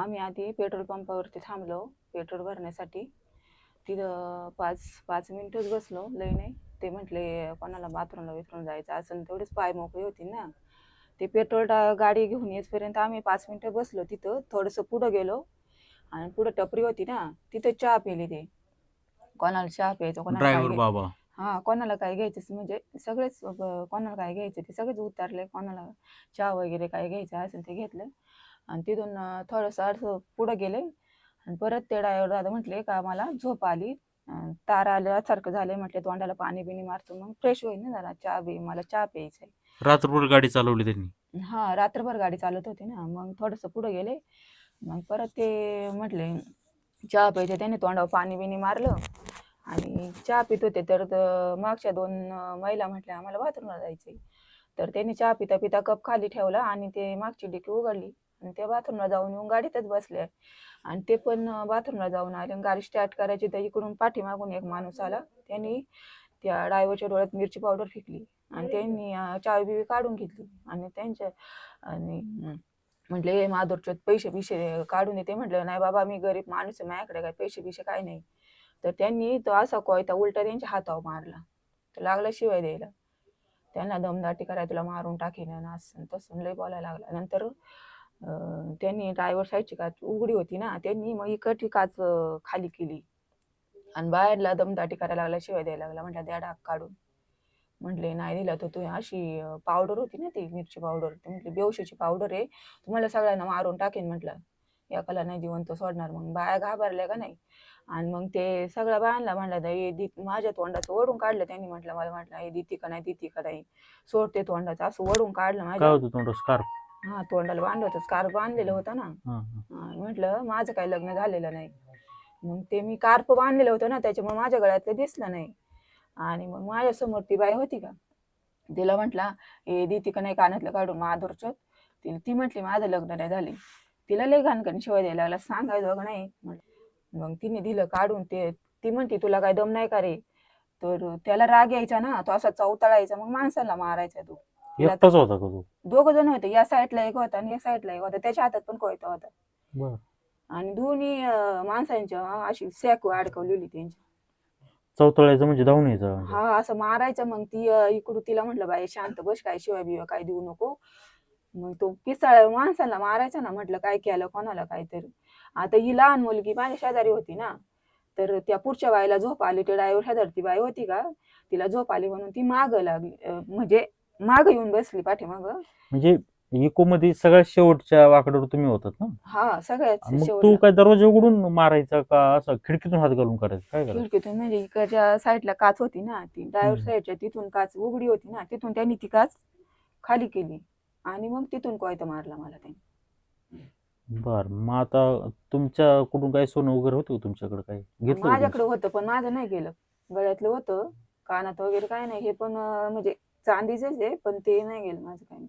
आम्ही आधी पेट्रोल पंपावरती थांबलो पेट्रोल भरण्यासाठी. तिथं पाच पाच मिनिटच बसलो लई नाही. ते म्हटले कोणाला बाथरूमला बिथरूम जायचं असं तेवढीच पाय मोकळी होती ना. ते पेट्रोल टा- गाडी घेऊन येईपर्यंत आम्ही पाच मिनिटं बसलो तिथं. थोडंसं पुढं गेलो आणि पुढं टपरी होती ना तिथं चहा पिली ते. कोणाला चहा प्यायचं कोणाला हा कोणाला काय घ्यायचं म्हणजे सगळेच कोणाला काय घ्यायचं ते सगळेच उतरले. कोणाला चहा वगैरे काय घ्यायचं असेल ते घेतलं. आणि तिथून थोडंसं असं पुढं गेले. आणि परत ते ड्रायव्हर दादा म्हटले का मला झोप आली? तार आल्यासारखं झालंय म्हटले तोंडाला पाणी बिणी मारतो मग फ्रेश होईल ना जरा चहा बी मला चहा प्यायचा रात्रभर गाडी चालवली त्यांनी? हा रात्रभर गाडी चालत होती ना मग थोडंसं पुढे गेले. मग परत ते म्हटले चहा प्यायचे त्याने तोंडावर पाणी बिणी मारलं आणि चहा पित होते. तर मागच्या दोन महिला म्हटल्या आम्हाला बाथरूमला जायचंय. तर त्यांनी चहा पिता पिता कप खाली ठेवला आणि ते मागची डिकी उघडली. आणि ते बाथरूमला जाऊन येऊन गाडीतच बसले. आणि ते पण बाथरूमला जाऊन आले आणि गाडी स्टार्ट करायची तर इकडून पाठीमागून एक माणूस आला. त्यांनी त्या ड्रायव्हरच्या डोळ्यात मिरची पावडर फेकली आणि त्यांनी चावी बिवी काढून घेतली. आणि त्यांच्या आणि म्हटले "हे माधुरच्यात पैसे बिशे काढून येते म्हटलं नाही बाबा मी गरीब माणूस आहे माझ्याकडे काय पैसे बिशे काय नाही. तर त्यांनी तो असा कोयता उलटा त्यांच्या हातावर मारला. तर लागला शिवाय द्यायला. त्यांना दमदाटी करायला तुला मारून टाकीन आणि असं तसं लय बोलायला लागला. नंतर त्यांनी ड्रायव्हर साईडची काच उघडी होती ना त्यांनी मग इकडची काच खाली केली. आणि बाहेरला दमदाटी करायला लागला शिवाय द्यायला लागला म्हटलं द्या डाग काढून. म्हटले नाही दिला तर तू अशी पावडर होती ना ती मिरची पावडर ते म्हटले बेवशीची पावडर आहे. तुम्हाला सगळ्यांना मारून टाकेन म्हटलं. एकाला नाही जिवंत सोडणार मग. बाया घाबरल्या का नाही? आणि मग ते सगळ्या बायांना म्हणलं दी माझ्या तोंडाचं ओढून काढलं त्यांनी म्हटलं. मला म्हटलं हे दिती का नाही दिती का नाही? सोडते तोंडाचं. असं ओढून काढलं माझ्या हा तोंडाला बांधलं होतं स्कार्फ बांधलेलं होतं ना. हा म्हटलं माझं काही लग्न झालेलं नाही. मग ते मी कार्प बांधलेलं होतं ना त्याच्यामुळे माझ्या गळ्यातलं दिसलं नाही. आणि मग माझ्यासमोर ती बाई होती का तिला म्हटला ए दिती का नाही कानातलं काढून माधुरचं ती ती म्हटली माझं लग्न नाही झाले. तिला लय घाणकण शिवाय द्यायला लागला सांगायचं का नाही? म्हटलं. मग तिने दिलं काढून ते ती म्हणती तुला काय दम नाही का रे? तर त्याला राग यायचा ना तो असा चौताळायचा मग माणसाला मारायचा तो. एकटाच होता का तू? दोघ जण होते. या साईडला एक होता आणि या साईडला एक होता. त्याच्या हातात पण कोयता होता. बर. आणि दोन्ही अं, माणसांच्या अशी सॅक अडकवलेली त्यांच्या. चौतळायचं म्हणजे धावून यायचं हा असं मारायचं मग ती अं, इकडून तिला म्हटलं बाई शांत बस काय शिवाय बिवा काय देऊ नको. मग तो पिसाळ माणसाला मारायचा ना म्हटलं काय केलं कोणाला काहीतरी. आता ही लहान मुलगी माझ्या शेजारी होती ना तर त्या पुढच्या बाईला झोप आली. ते ड्रायव्हर शेजारी ती बाई होती का तिला झोप आली म्हणून ती माग लागली. अं, म्हणजे माग येऊन बसली पाठीमाग. म्हणजे इको मध्ये सगळ्यात शेवटच्या वाकड्यावर तुम्ही होतात ना? हा सगळ्यात तू शेवटला. काय दरवाजा उघडून मारायचा का असं खिडकीतून हात घालून करायचं? काय करायचं? खिडकीतून म्हणजे इकडच्या साईडला काच होती ना ती ड्रायव्हर हम्म. साईडच्या तिथून काच उघडी होती ना तिथून त्यांनी ती काच खाली केली. आणि मग तिथून कोयता मारला मला त्यांनी. बर मग आता तुमच्या कुठून काय सोनं वगैरे होतं का तुमच्याकडे काय घेतलं का माझ्याकडे होतं पण माझं नाही गेलं. गळ्यातलं होतं कानात वगैरे काय नाही हे पण अं, म्हणजे चांदीच आहे पण ते नाही गेलं माझं काय नाही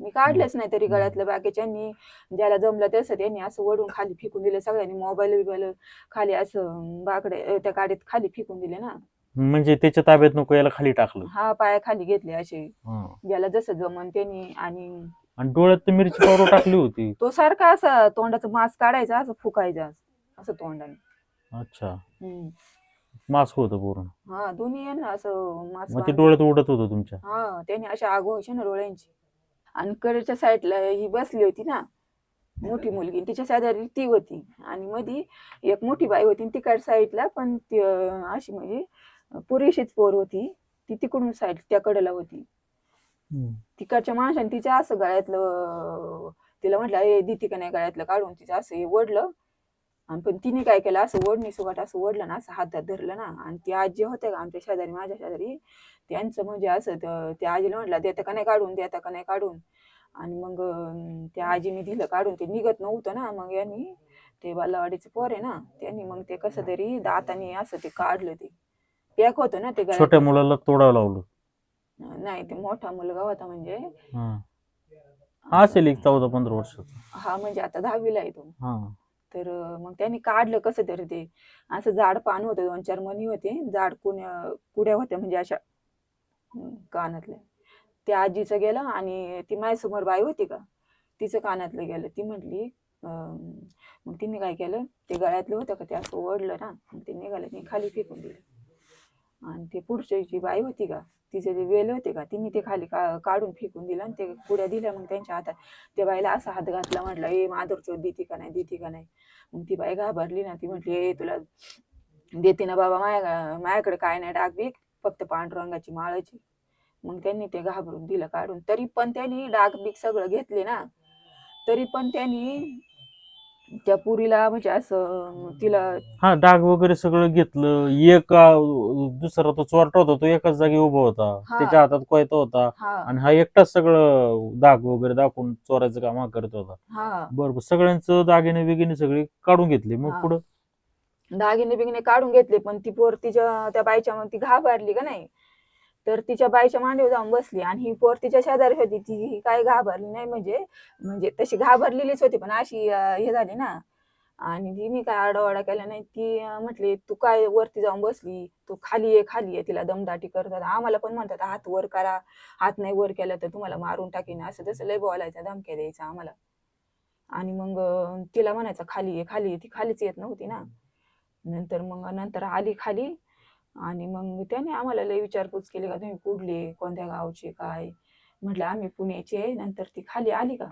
मी काढलंच नाही तरी गळ्यातलं बाकीच्यांनी ज्याला जमलं तसं त्यांनी असं वडून खाली फेकून दिलं सगळ्यांनी मोबाईल बिबाईल खाली असं बाकडे अं, त्या गाडीत खाली फेकून दिले ना? म्हणजे त्याच्या ताब्यात नको याला खाली टाकलं. हा पाया खाली घेतले असे. हा. ज्याला जसं जमन त्यांनी आणि आणि डोळ्यात तर मिरची पावडर टाकली होती. तो सारखा असा तोंडाचं मांस काढायचा असं फुकायचा असं असं तोंडाने. अच्छा. हम्म. मास्क होतं पूर्ण. हा दोन्ही आहे ना असं मांस मग ते. डोळ्यात उडत होतं तुमच्या. हा त्याने अशा आग व्हायची ना डोळ्यांची. आणि कडेच्या साईडला ही बसली होती ना मोठी मुलगी. तिच्या शेजारी ती होती. आणि मधी एक मोठी बाई होती आणि तिकड साईडला पण ती अं, अशी म्हणजे पुरेशीच पोर होती. ती तिकडून साईड त्या कडेला होती. हम्म. तिकडच्या माणसाने तिच्या असं गळ्यातलं अं, तिला म्हटलं ए दिती का नाही गळ्यातलं काढून? तिचं असं हे ओढलं. आणि पण तिने काय केलं असं ओढणी सुगाट असं ओढलं ना असं हातात धरलं ना आणि ती आजी होत्या का आमच्या शेजारी माझ्या शेजारी त्यांचं म्हणजे असं त्या आजीला म्हटलं देता का नाही काढून देता का नाही काढून. आणि मग त्या आजीने दिलं काढून ते निघत नव्हतं ना मग यांनी ते बालावाडीचे पोर आहे ना त्यांनी मग ते कसं तरी दाताने असं ते काढलं ते. पॅक होतं ना ते. छोट्या मुलाला तोडावं लावलं. नाही ते मोठा मुलगा होता म्हणजे. असेल एक चौदा पंधरा वर्षाचा. हा म्हणजे आता दहावीला आहे तो. तर मग त्यांनी काढलं कसं तरी ते. असं जाड पान होतं दोन चार मणी होते. जाड कुण्या कुड्या होत्या म्हणजे अशा कानातल्या. त्या आजीचं गेलं आणि ती माझ्यासमोर बाई होती का तिचं कानातलं गेलं. ती म्हटली मग तिने काय केलं ते गळ्यातलं होतं का ते असं ओढलं ना मग ते निघालं मी खाली फेकून दिलं. आणि ते पुढची जी बाई होती का तिचे जे वेल होते का तिने ते खाली का काढून फेकून दिलं आणि ते पुड्या दिल्या मग त्यांच्या हातात. त्या बाईला असा हात घातला म्हटलं ए माधुरचो देते का नाही देते का नाही? मग ती बाई घाबरली ना ती म्हटली ए तुला देते ना बाबा माया मायाकडे काय नाही डागबीक फक्त पांडुरंगाची माळाची मग त्यांनी ते घाबरून दिलं काढून. तरी पण त्यांनी डागबीक सगळं घेतले ना. तरी पण त्यांनी त्या पुरीला म्हणजे असं तिला हा डाग वगैरे सगळं घेतलं. एक अं, दुसरा तो चोरटा होता तो एकाच जागी उभा होता. हा. त्याच्या हातात कोयता होता. हा. आणि हा एकटाच सगळं दाग वगैरे दाखवून चोरायचं काम हा करत होता. हा. बरोबर सगळ्यांचं दागिने बिगिने सगळे काढून घेतले. मग हा. पुढं? दागिने बिगिने काढून घेतले पण ती पोर तिच्या त्या बाईच्या मग ती घाबरली का नाही? तर तिच्या बाईच्या मांडीवर जाऊन बसली आणि ही पोर तिच्या शेजारी होती. ती ही काय घाबरली नाही म्हणजे म्हणजे तशी घाबरलेलीच होती पण अशी हे झाली ना. आणि ती मी काय आडावाडा केला नाही. ती म्हटली तू काय वरती जाऊन बसली? तू खाली ये खाली ये. तिला दमदाटी करतात. आम्हाला पण म्हणतात हात वर करा. हात नाही वर केला तर तुम्हाला मारून टाकीन. असं तसं लय बोलायचं धमक्या द्यायचा आम्हाला. आणि मग तिला म्हणायचं खाली ये खाली ये. ती खालीच येत नव्हती ना. नंतर मग नंतर आली खाली. आणि मग त्याने आम्हाला लय विचारपूस केली का तुम्ही कुठले? कोणत्या गावचे? काय? म्हटलं आम्ही पुण्याचे. नंतर ती खाली आली का?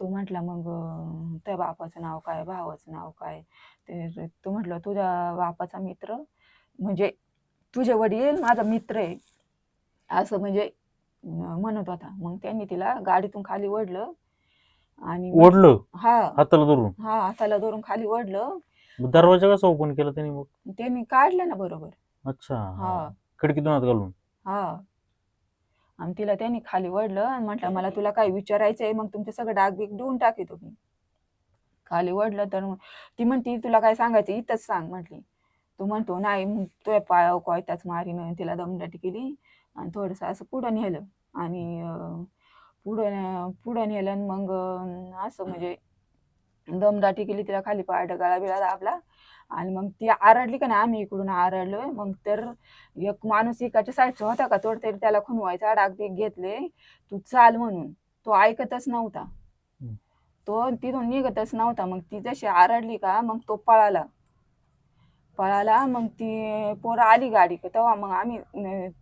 तो म्हटला मग त्या बापाचं नाव काय? भावाचं नाव काय? तर तो म्हटलं तुझ्या बापाचा मित्र म्हणजे तुझे वडील माझा मित्र आहे. असं म्हणजे म्हणत होता. मग त्यांनी तिला गाडीतून खाली ओढलं आणि ओढलं? हा. हाताला धरून? हा हाताला धरून खाली ओढलं. दरवाजा कसा ओपन केला त्यांनी मग? त्यांनी काढलं ना बरोबर. अच्छा हा. हा. खिडकीतून हात घालून? हा. आणि तिला त्यांनी खाली वडलं आणि म्हटलं मला तुला काय विचारायचंय? मग तुमचं सगळं डागबीग देऊन टाकी तुम्ही. खाली वडलं तर मग ती म्हणती तुला काय सांगायचं इथंच सांग म्हटली. तो म्हणतो नाही मग तुझ्या पायावर कोयताच मारीनं. तिला दमदाटी केली आणि थोडंसं असं पुढं नेलं. आणि अं, पुढं न- पुढं नेलं आणि मग अं, असं म्हणजे दमदाटी केली तिला खाली पाय गळा बिळा दाबला. आणि मग ती आरडली का नाही आम्ही इकडून आरडलोय मग तर एक माणूस इकडच्या साईडचा होता का तोड तरी त्याला खुनवायचा डागबीग घेतले. तू चाल म्हणून. तो ऐकतच नव्हता. तो तिथून निघतच नव्हता. मग ती जशी आरडली का मग तो पळाला. पळाला मग ती पोरं आली गाडी का तेव्हा मग आम्ही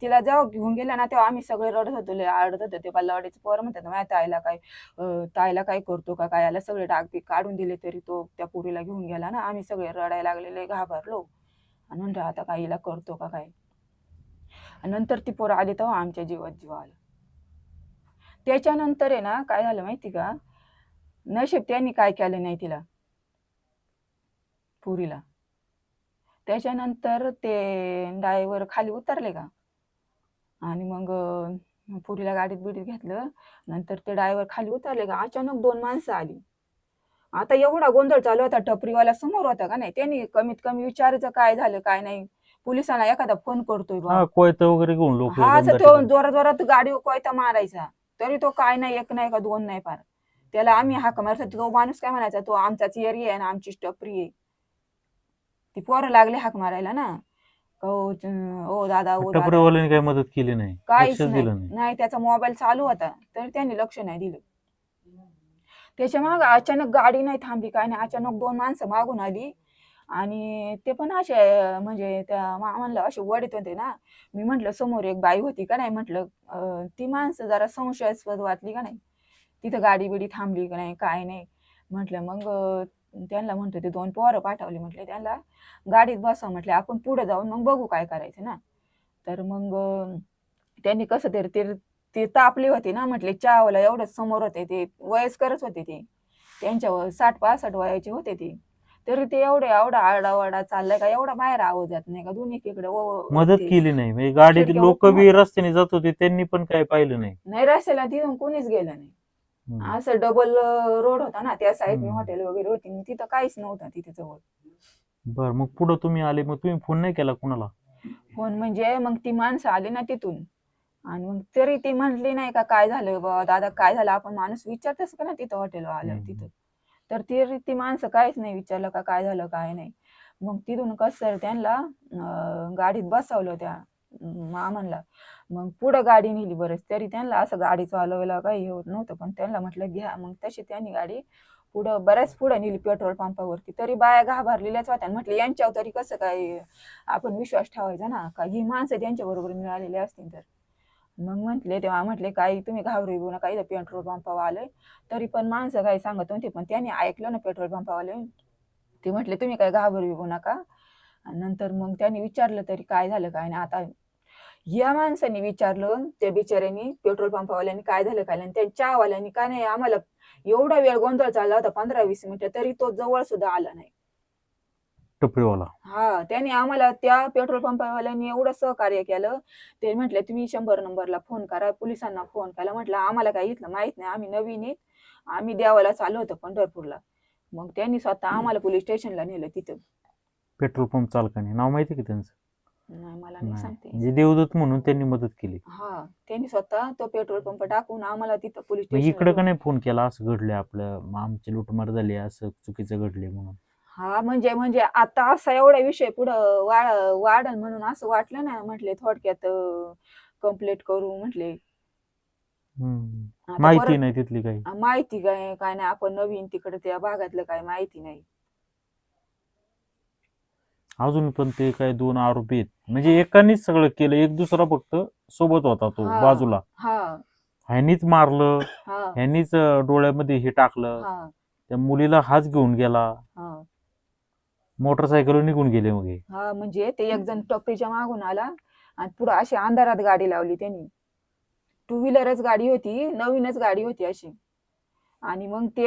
तिला जेव्हा घेऊन गेल्या ना तेव्हा आम्ही सगळे रडत होतो लय आरडत होतो. ते पल्लावाडीचे पोरं म्हणतात माझ्या ताईला काय अं, ताईला काय करतो का काय याला सगळे डाग काढून दिले तरी तो त्या पोरीला घेऊन गेला ना. आम्ही सगळे रडायला लागलेले घाबरलो. आणि आता काय हिला करतो का काय? आणि नंतर ती पोरं आली तेव्हा आमच्या जीवात जीव आला. त्याच्यानंतर आहे ना काय झालं माहिती का? नशीब त्यांनी काय केलं नाही तिला? पुरीला. त्याच्यानंतर ते ड्रायव्हर खाली उतरले का? आणि मग पुरीला गाडीत बिडीत घेतलं. नंतर ते ड्रायव्हर खाली उतरले का? अचानक दोन माणसं आली. आता एवढा गोंधळ चालू होता टपरीवाला समोर होता का नाही? त्यांनी कमीत कमी विचारायचं काय झालं काय नाही. पोलिसांना एखादा फोन करतोय कोयता वगैरे घेऊन लोक हा तो जोरात जोरात गाडी कोयता मारायचा. तरी तो काय नाही एक नाही का दोन नाही पार. त्याला आम्ही हाक मारतो तो माणूस काय म्हणायचा? तो आमचाच एरिया आहे ना आमची टपरी आहे. ती पोरं लागले हाक मारायला ना. ओ दादा ओ दादा. टपरीवाल्यांनी काही मदत केली नाही. काहीच लक्षच नाही. दिलं नाही. नाही त्याचा मोबाईल चालू होता तरी त्यांनी लक्ष नाही दिलं. त्याच्या माग अचानक गाडी नाही थांबली काय नाही अचानक दोन माणसं मागून आली. आणि ते पण असे अं, म्हणजे त्या मामांना असे वडीत होते ना. मी म्हंटल समोर एक बाई होती का नाही? म्हटलं अं, ती माणसं जरा संशयास्पद वाटली का नाही? तिथं गाडी बिडी थांबली का नाही? काय नाही. म्हटलं मग अं, त्यांना म्हणतो ते दोन पोरं पाठवले म्हटले त्यांना. गाडीत बसा म्हटले आपण पुढे जाऊन मग बघू काय करायचं ना. तर मग त्यांनी कसं तरी ते ते तापले होते ना म्हटले चावला एवढंच समोर होते ते वयस्करच होते ते. त्यांच्या व- साठ पासष्ट वयाचे होते ते. तरी ते एवढे एवढा आरडावाडा चाललाय का एवढा बाहेर आवाज येत नाही का दोन्ही इकडे मदत केली नाही. म्हणजे गाडीत लोक बी रस्त्याने जात होते त्यांनी पण काही पाहिलं नाही. नाही रस्त्याला तिथून कोणीच गेलं नाही. असं डबल रोड होता ना त्या साईडने. हॉटेल वगैरे होती. तिथं काहीच नव्हतं तिथे जवळ. बर मग पुढं तुम्ही आले मग तुम्ही फोन नाही केला कुणाला? फोन म्हणजे मग ती माणसं आली ना तिथून. आणि मग तरी ती म्हटली नाही का काय झालं बा? दादा काय झालं? आपण माणूस विचारतच का ना तिथं हॉटेल आलं. तिथं? तर ती ती माणसं काहीच नाही विचारलं का काय झालं काय नाही? मग तिथून कसं त्यांना गाडीत बसवलं त्या अं, मग पुढं गाडी नेली बरंच तरी त्यांना असं गाडी चालवायला काही होत नव्हतं पण त्यांना म्हटलं घ्या. मग तशी त्यांनी गाडी पुढं बऱ्याच पुढं नेली पेट्रोल पंपावरती. तरी बाया घाबरलेल्याच होत्या म्हटलं यांच्यावर तरी कसं काय आपण विश्वास ठेवायचा ना? का ही माणसं त्यांच्या बरोबर मिळालेली असतील तर? मग म्हटले तेव्हा म्हटले काही तुम्ही घाबरू येऊ नका इथं पेट्रोल पंपावर आलोय तरी पण माणसं काही सांगत होते पण त्यांनी ऐकलं ना पेट्रोल पंपावाले. ते म्हटले तुम्ही काय घाबरू येऊ नका. नंतर मग त्यांनी विचारलं तरी काय झालं काय नाही आता या माणसाने विचारलं त्या बिचाऱ्यांनी पेट्रोल पंपावाल्यांनी काय झालं काय आणि त्या चहावाल्यांनी काय नाही आम्हाला एवढा वेळ गोंधळ चालला होता पंधरा वीस मिनिटं तरी तो जवळ सुद्धा आला नाही. टपरीवाला. हा त्याने आम्हाला त्या पेट्रोल पंपावाल्यांनी एवढं सहकार्य केलं. ते म्हटले तुम्ही शंभर नंबरला फोन करा पोलिसांना फोन केला म्हटलं आम्हाला काही इथलं माहीत नाही आम्ही नवीन आम्ही देवाला चाललो होतो पंढरपूरला. मग त्यांनी स्वतः आम्हाला पोलीस स्टेशनला नेलं तिथं. पेट्रोल पंप चालकाने. नाव माहिती का त्यांचं? नाही मला नाही नाही. सांगते म्हणजे देवदूत म्हणून त्यांनी मदत केली. हा त्यांनी स्वतः तो पेट्रोल पंप टाकून आम्हाला तिथं पोलीस मग इकडं का स्टेशन नाही फोन केला? असं घडलंय आपलं. मग आमची लुटमार झाली असं चुकीचं घडले म्हणून. हा म्हणजे म्हणजे आता असा एवढा विषय पुढं वाढ वाढल म्हणून असं वाटलं ना म्हटले थोडक्यात कंप्लीट करू म्हटले. हम्म. आता माहिती परत- नाही तिथली काही. माहिती काय काय नाही आपण नवीन तिकडे त्या भागातलं काय माहिती नाही. अजून पण ते काय दोन आरोपी आहेत. म्हणजे एकानीच सगळं केलं एक दुसरा फक्त सोबत होता तो हा. बाजूला. हा. ह्यांनीच मारलं हा. ह्यांनीच अं, डोळ्यामध्ये हे टाकलं. हा. त्या मुलीला हाच घेऊन गेला. हा. मोटरसायकल निघून गेले मग हे. हा म्हणजे ते एक जण टपरीच्या मागून आला आणि पुढं अशी अंधारात गाडी लावली त्यांनी. टू व्हीलरच गाडी होती नवीनच गाडी होती अशी. आणि मग ते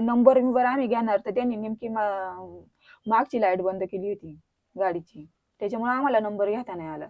नंबर बिंबर आम्ही घेणार तर त्यांनी नेमकी मा- मागची लाइट बंद केली होती. गाडीची. त्याच्यामुळे आम्हाला नंबर घेता नाही आला.